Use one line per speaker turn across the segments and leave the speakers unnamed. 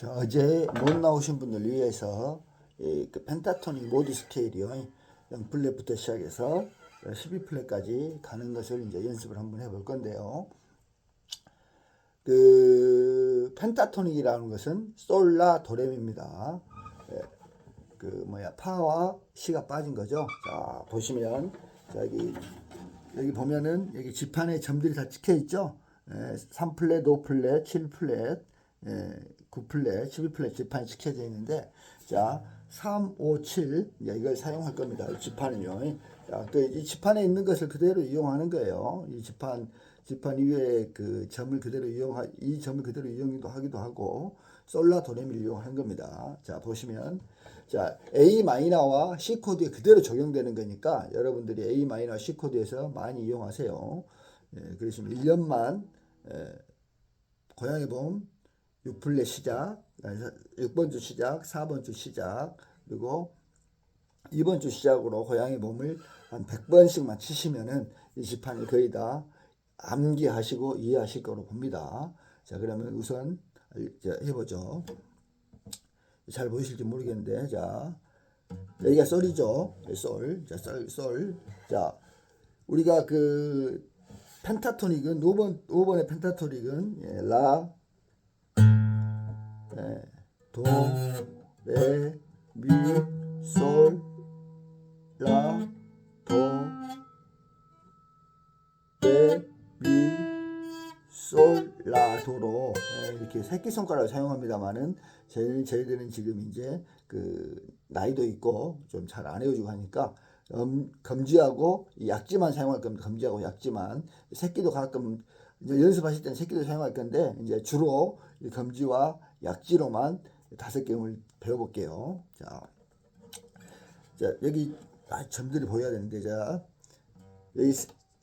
자, 어제 못 나오신 분들 위해서 이, 그 펜타토닉 모드 스케일이요. 0플랫부터 시작해서 12플랫까지 가는 것을 이제 연습을 한번 해볼 건데요. 그 펜타토닉이라는 것은 솔라 도레미입니다. 예, 그 뭐야 파와 시가 빠진 거죠. 자 보시면 자, 여기 여기 보면은 여기 지판에 점들이 다 찍혀 있죠. 예, 3플랫, 5플랫, 7플랫, 예, 9플랫, 12플랫 지판이 찍혀져 있는데 자 3, 5, 7 이제 이걸 사용할 겁니다. 이 지판은요. 자, 그이 지판에 있는 것을 그대로 이용하는 거예요. 이 지판 지판 위에 그 점을 그대로 이용하 이 점을 그대로 이용도 하기도 하고 솔라 도레미를 이용하는 겁니다. 자 보시면 자 A 마이너와 C 코드에 그대로 적용되는 거니까 여러분들이 A 마이너 C 코드에서 많이 이용하세요. 예, 그러시면 1년만 예, 고양이 봄 6플랫 시작, 6번 주 시작, 4번 주 시작, 그리고 이번 주 시작으로 고양이 몸을 한 100번씩만 치시면은 이 지판을 거의 다 암기하시고 이해하실 거로 봅니다. 자, 그러면 우선 해보죠. 잘 보이실지 모르겠는데, 자, 여기가 솔이죠. 솔. 자, 솔, 솔. 자, 우리가 그 펜타토닉은 5번, 5번의 펜타토닉은 예, 라, 예, 도, 레, 미, 솔, 라, 도, 레, 미, 솔, 라, 도로 예, 이렇게 새끼손가락을 사용합니다만은 저희 저희들은 지금 이제 그 나이도 있고 좀 잘안 해오지고 하니까 음, 검지하고 이 약지만 사용할 겁니다. 검지하고 약지만. 새끼도 가끔 이제 연습하실 때는 새끼도 사용할 건데 이제 주로 이 검지와 약지로만 다섯 개를 배워볼게요. 자, 자 여기 아, 점들이 보여야 되는데 자 여기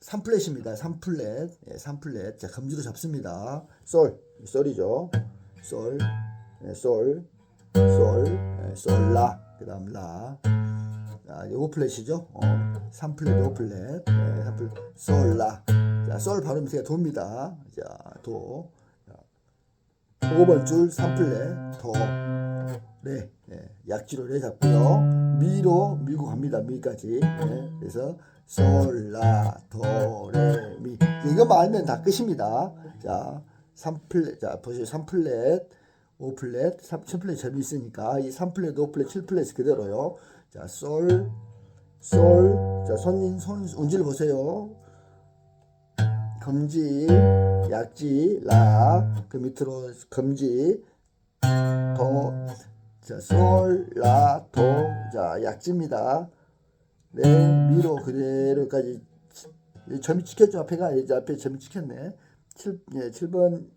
3플랫입니다. 3플랫. 예, 3플랫. 자, 검지로 잡습니다. 솔. 솔이죠. 솔. 예, 솔. 솔. 예, 솔, 라. 그 다음, 라. 자, 이거 5플랫이죠. 어, 3플랫, 5플랫. 예, 3플랫. 솔, 라. 자, 솔 발음이 제가 도입니다. 자, 도. 자, 5번 줄 3플랫. 도. 레. 예, 약지로 레 잡고요. 미로 밀고 갑니다. 미까지. 예, 그래서 솔, 라, 도, 레, 미. 이거만 알면 다 끝입니다. 자, 3플랫, 자, 보시죠. 3플랫, 5플랫, 3, 7플랫 점이 있으니까 이 3플랫, 5플랫, 7플랫 그대로요. 자, 솔, 솔. 자, 손, 손, 운질 보세요. 검지, 약지, 라. 그 밑으로 검지, 도. 자, 솔, 라, 도. 자, 약지입니다. 네, 미로 그대로까지 점이 찍혔죠 앞에가 이제 앞에 점이 찍혔네 7, 예, 7번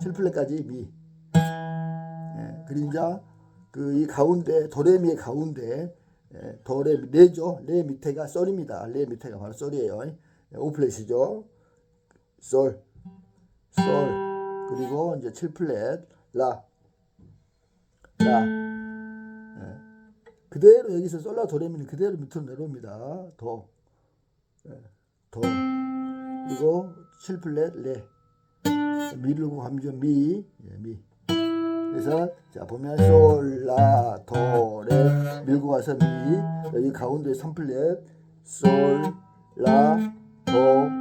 7플랫까지 미 예, 그리고 이제 그이 가운데 도레미의 가운데 예, 도레 레죠 레 밑에가 솔입니다 레 밑에가 바로 솔이에요 예, 5플랫이죠 솔, 솔. 그리고 이제 7플랫 라, 라. 그대로 여기서 솔라 도레미는 그대로 밑으로 내려옵니다. 도, 예, 도, 그리고 7플랫 레, 미르고 감죠 미, 예, 미. 그래서 자 보면 솔라 도레. 밀고 가서 미. 여기 가운데 3플랫 솔라 도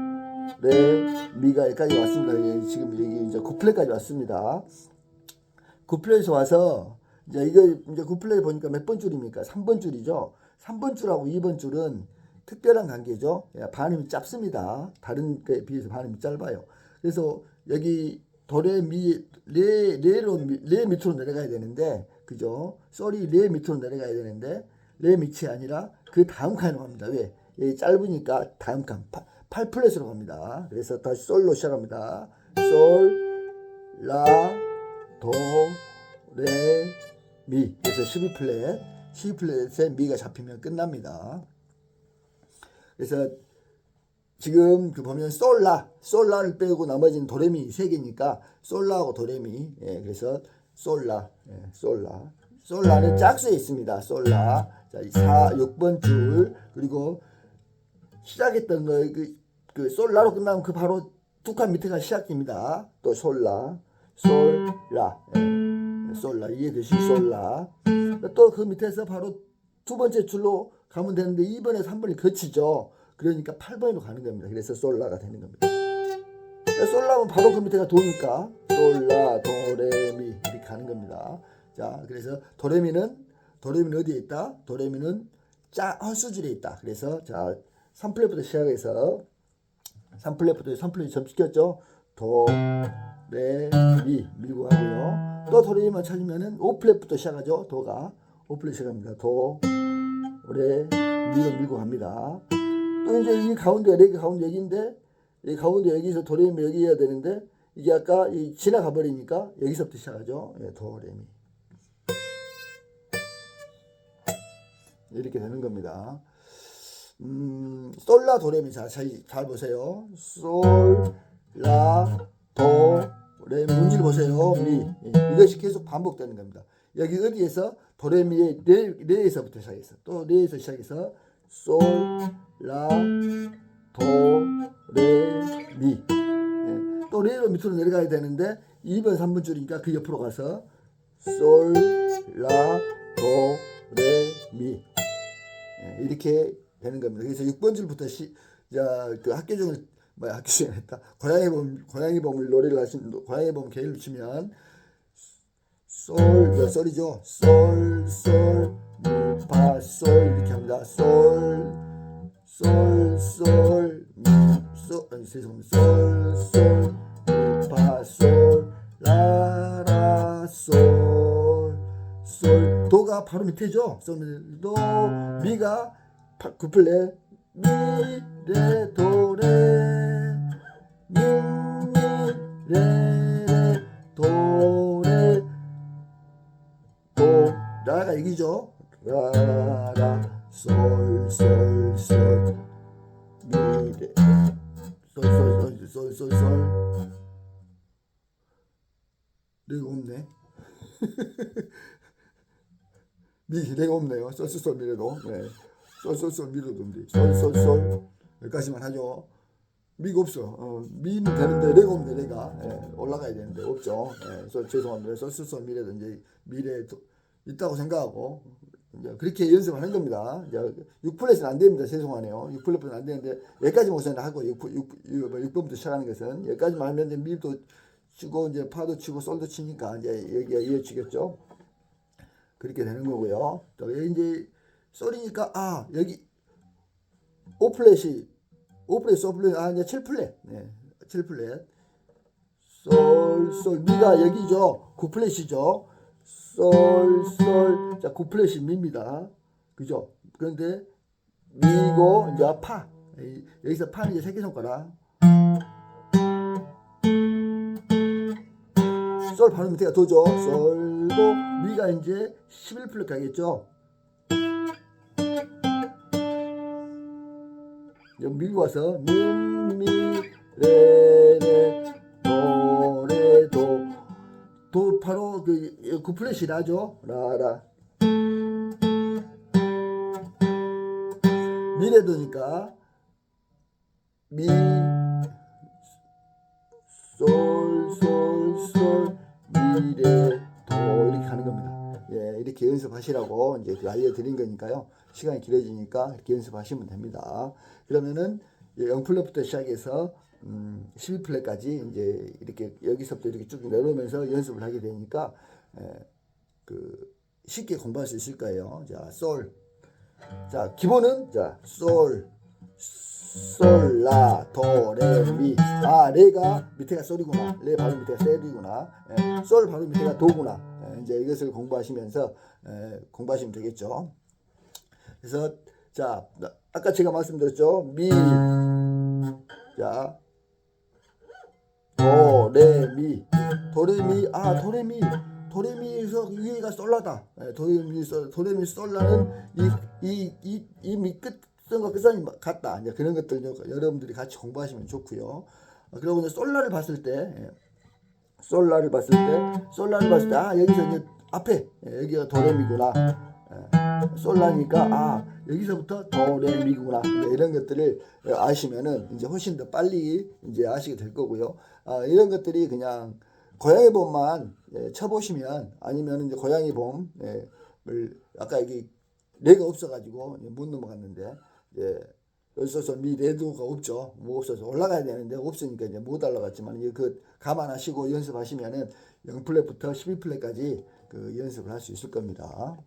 레 미가 여기까지 왔습니다. 여기 지금 여기 이제 9플랫까지 왔습니다. 9플랫에서 와서 이제 이거 이제 9플레이 보니까 몇 번 줄입니까? 3번 줄이죠. 3번 줄하고 2번 줄은 특별한 관계죠. 예, 반음이 짧습니다. 다른 거에 비해서 반음이 짧아요. 그래서 여기 도레 미 레 레로 레 밑으로 내려가야 되는데 그죠? 솔이 레 밑으로 내려가야 되는데 레 밑이 아니라 그 다음 칸으로 갑니다. 왜? 짧으니까 다음 칸 8, 플랫으로 갑니다. 그래서 다시 솔로 시작합니다. 솔, 라, 도, 레, 미. 그래서 12플랫, 12플랫에 미가 잡히면 끝납니다. 그래서 지금 그 보면 솔라, 솔라를 빼고 나머지는 도레미 세 개니까 솔라하고 도레미. 예, 그래서 솔라, 예, 솔라. 솔라는 짝수에 있습니다. 솔라. 자, 4, 6번 줄 그리고 시작했던 거 그, 그 솔라로 끝나면 그 바로 두 칸 밑에가 시작입니다. 또 솔라, 솔라. 예. 솔라 이해되시 솔라. 또 그 밑에서 바로 두 번째 줄로 가면 되는데 2번에서 3번을 거치죠. 그러니까 8번으로 가는 겁니다. 그래서 솔라가 되는 겁니다. 솔라면 바로 그 밑에가 도니까 솔라 도레미 이렇게 가는 겁니다. 자 그래서 도레미는 도레미는 어디에 있다? 도레미는 짜 헛수줄에 있다. 그래서 자 3플랫부터 시작해서 3플랫부터 3플랫 점시켰죠 도, 레, 미 밀고 가고요. 또 도레미만 찾으면은 5플랫부터 시작하죠. 도가 5플랫 시작합니다. 도, 레, 미로 밀고 갑니다. 또 이제 이 가운데 레 가운데 여기인데 이 가운데 여기서 도레미 여기 해야 되는데 이게 아까 이 지나가 버리니까 여기서부터 시작하죠. 예, 도레미 이렇게 되는 겁니다. 음, 솔라 도레미 자, 잘, 잘 보세요. 솔, 라, 도, 레, 문질 보세요. 미. 예, 이것이 계속 반복되는 겁니다. 여기 어디에서 도레미의 레, 레에서부터 시작해서 또 레에서 시작해서 솔, 라, 도, 레, 미. 예, 또 레로 밑으로 내려가야 되는데 2번, 3번 줄이니까 그 옆으로 가서 솔, 라, 도, 레, 미. 예, 이렇게 되는 겁니다. 그래서 6번 줄부터 시, 자, 그 학교 중을 뭐야 중에 했다. 고양이 봄 고양이 봄을 노래를 하신 고양이 봄 개를 치면 솔, 그 솔이죠. 솔, 솔, 미, 파, 솔 이렇게 합니다. 솔, 솔, 솔, 미, 솔, 아니, 죄송합니다. 솔, 솔, 미, 파, 솔, 라, 라, 솔, 솔. 도가 바로 밑에죠. 솔, 도, 미가 파- 구플레, 미, 레, 도, 레, 미, 미, 레, 레, 도, 라가 이기죠. 라, 라, 솔, 솔, 솔, 미, 레, 솔, 솔, 솔, 솔, 솔, 솔. 레가 없네. 미, 레가 없네요. 솔, 미래도. 네. 없는데. 솔, 솔, 솔. 여기까지만 하죠. 미가 없어. 어, 미는 되는데 레가 없네 레가 예, 올라가야 되는데 없죠. 예, 그래서 죄송합니다. 솔솔솔 미래도 이제 미래 도 있다고 생각하고 이제 그렇게 연습하는 겁니다. 이제 6플랫은 안 됩니다. 죄송하네요. 6플랫은 안 되는데 여기까지 모션 하고 6, 6, 6, 6번부터 시작하는 것은 여기까지만 하면 이제 미도 치고 이제 파도 치고 솔도 치니까 이제 여기가 이어지겠죠. 그렇게 되는 거고요. 또 이제 솔이니까 아 여기 5플랫이 5플랫, 5플랫, 아, 이제 7플랫. 네, 7플랫. 솔, 솔, 미가 여기죠. 9플랫이죠. 솔, 솔. 자, 9플랫이 미입니다. 그죠? 그런데 미고, 이제 파. 이- 여기서 파는 이제 새끼손가락. 솔 바로 밑에가 도죠. 솔도, 미가 이제 11플랫 가겠죠. 여기 밀고 와서 미미 레레 도레도 도 바로 그 구플랫이라죠? 라라. 미레도니까 미 솔 솔 솔 미레 예, 이렇게 연습하시라고 이제 그 알려드린 거니까요. 시간이 길어지니까 이렇게 연습하시면 됩니다. 그러면은 0플랫부터 시작해서 음, 12플랫까지 이제 이렇게 여기서부터 이렇게 쭉 내려오면서 연습을 하게 되니까 에, 그 쉽게 공부할 수 있을 거예요. 자, 솔. 자, 기본은 자, 솔, 솔, 라, 도, 레, 미. 아, 레가 밑에가 솔이구나. 레 바로 밑에가 세리구나. 예, 솔 바로 밑에가 도구나. 예, 이제 이것을 공부하시면서 예, 공부하시면 되겠죠. 그래서 자, 나- 아까 제가 말씀드렸죠. 미. 자. 도, 레, 미. 도레미. 아, 도레미. 도레미에서 위에가 솔라다. 예, 도레미 솔, 도레미 솔라는 이 이 이이미 끝 선과 끝선이 같다. 이제 그런 것들 여러분들이 같이 공부하시면 좋고요. 아, 그리고 이제 솔라를 봤을 때 예, 솔라를 봤을 때 솔라를 봤을 때 아 여기서 이제 앞에 예, 여기가 도레미구나. 예, 솔라니까 아 여기서부터 도레미구나 이제 이런 것들을 아시면은 이제 훨씬 더 빨리 이제 아시게 될 거고요. 아 이런 것들이 그냥 고양이 봄만 예, 쳐보시면 아니면 이제 고양이 봄을 아까 여기 레가 없어가지고 못 넘어갔는데 이제 없어서 미 레드가 없죠. 뭐 없어서 올라가야 되는데 없으니까 이제 못 올라갔지만 그 감안하시고 연습하시면은 0플랫부터 12플랫까지 그 연습을 할 수 있을 겁니다.